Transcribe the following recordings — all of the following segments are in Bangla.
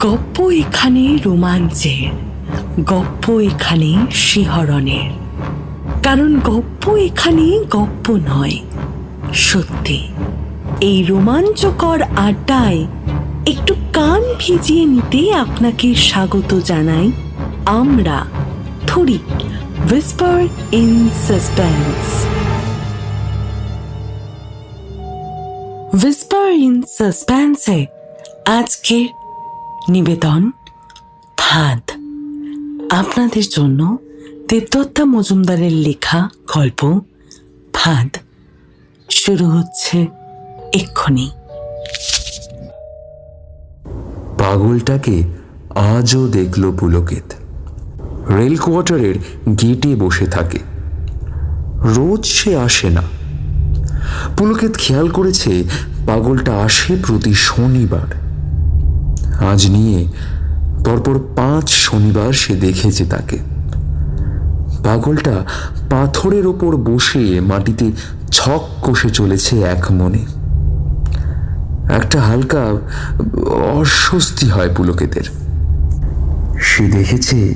গপ্প এখানে রোমাঞ্চের গপ্প এখানে শিহরণের কারণ গপ্প এখানে গপ্প নয়, সত্যি। এই রোমাঞ্চকর আড্ডায় একটু কান ভিজিয়ে নিতে আপনাকে স্বাগত জানাই আমরা থরি whisper in suspense whisper in সাসপেন্সে আজকের নিবেদন ফাঁদ আপনাদের জন্য দেবদত্তা মজুমদারের লেখা গল্প ফাঁদ শুরু হচ্ছে এক্ষুনি। পাগলটাকে আজও দেখল পুলকেত। রেল কোয়ার্টারের গেটে বসে থাকে। রোজ সে আসে না। পুলকেত খেয়াল করেছে পাগলটা আসে প্রতি শনিবার। আজ নিয়ে পরপর পাঁচ শনিবার সে দেখেছে তাকে। পাগলটা পাথরের ওপর বসে মাটিতে ছক কষে চলেছে এক মনে। একটা হালকা অস্বস্তি হয় পুলকেতের সে দেখেছে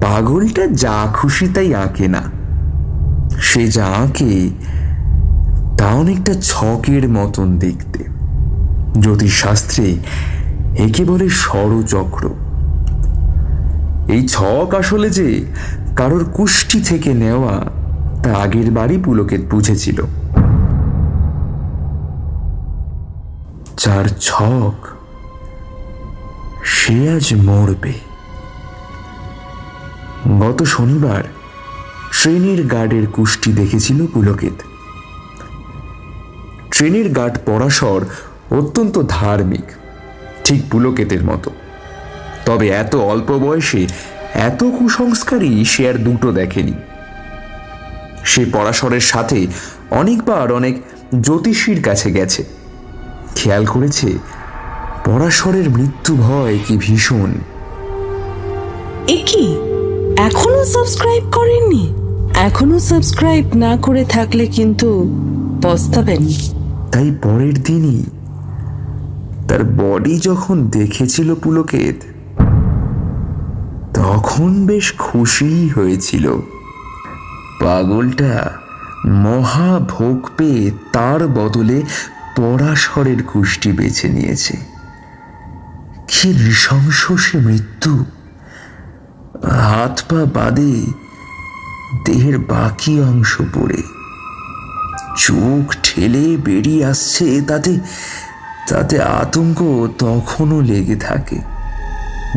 পাগলটা যা খুশি তাই আঁকে না। সে যা আঁকে তা অনেকটা ছকের মতন দেখতে। জ্যোতিষশাস্ত্রে একে বলে ষড়চক্র এই ছক আসলে যে কারোর কুষ্টি থেকে নেওয়া, তা আগের বাড়ি পুলকেত বুঝেছিল যার ছক, সে আজ মরবে। গত শনিবার ট্রেনের গার্ডের কুষ্টি দেখেছিল পুলকেত। ট্রেনের গার্ড পরাশর অত্যন্ত ধার্মিক। ঠিক পুলকেতের মতো। তবে এত অল্প বয়সে এত কুসংস্কারই সে আর দুটো দেখেনি। সে পরাশরের সাথে অনেকবার অনেক জ্যোতিষীর কাছে গেছে। খেয়াল করেছে পরাশরের মৃত্যু ভয় কি ভীষণ। এ কি? এখনও সাবস্ক্রাইব করেননি? এখনও সাবস্ক্রাইব না করে থাকলে কিন্তু পস্তাবেন। তাই পরের দিনই তার বডি যখন দেখেছিল পুলকেত, তখন বেশ খুশিই হয়েছিল। পাগলটা মহা ভোগ পেয়ে তার বদলে পরাশরের কুষ্টি বেছে নিয়েছে। কি নৃশংস সে মৃত্যু। হাত পা বাদে দেহের বাকি অংশ পড়ে। চোখ ঠেলে বেরিয়ে আসছে, তাতে তাতে আতঙ্ক তখনও লেগে থাকে।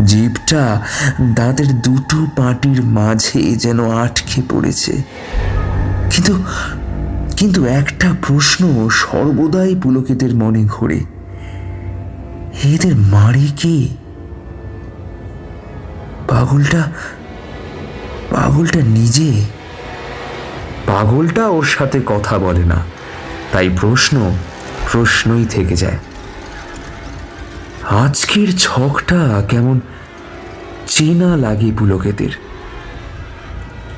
জীবটা দাঁতের দুটো পাটির মাঝে যেন আটকে পড়েছে। কিন্তু কিন্তু একটা প্রশ্ন সর্বদাই পুলকিতের মনে ঘোরে। এদের মারে কে? পাগলটা পাগলটা নিজে? পাগলটা ওর সাথে কথা বলে না। তাই প্রশ্ন, প্রশ্নই থেকে যায়। আজকের ছকটা কেমন চেনা লাগে পুলকেতের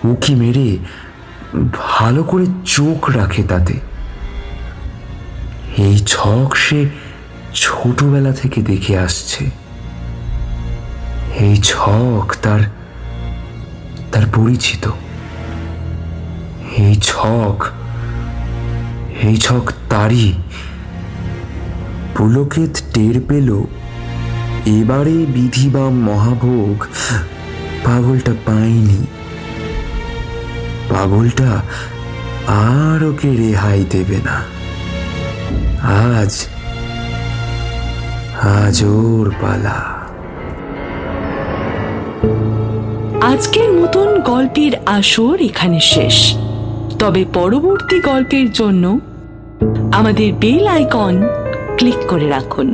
উকি মেরে ভালো করে চোখ রাখে তাতে। এই ছক সে ছোটবেলা থেকে দেখে আসছে। এই ছক তার তার পরিচিত। এই ছক এই ছক তারই পুলকেত টের পেল, এবারে বিধি বা মহাভোগ পাগলটা পায়নি। পাগলটা আর ওকে রেহাই দেবে না। আজ আজ ওর পালা। আজকের মতন গল্পের আসর এখানে শেষ। তবে পরবর্তী গল্পের জন্য আমাদের বেল আইকন ক্লিক করে রাখুন।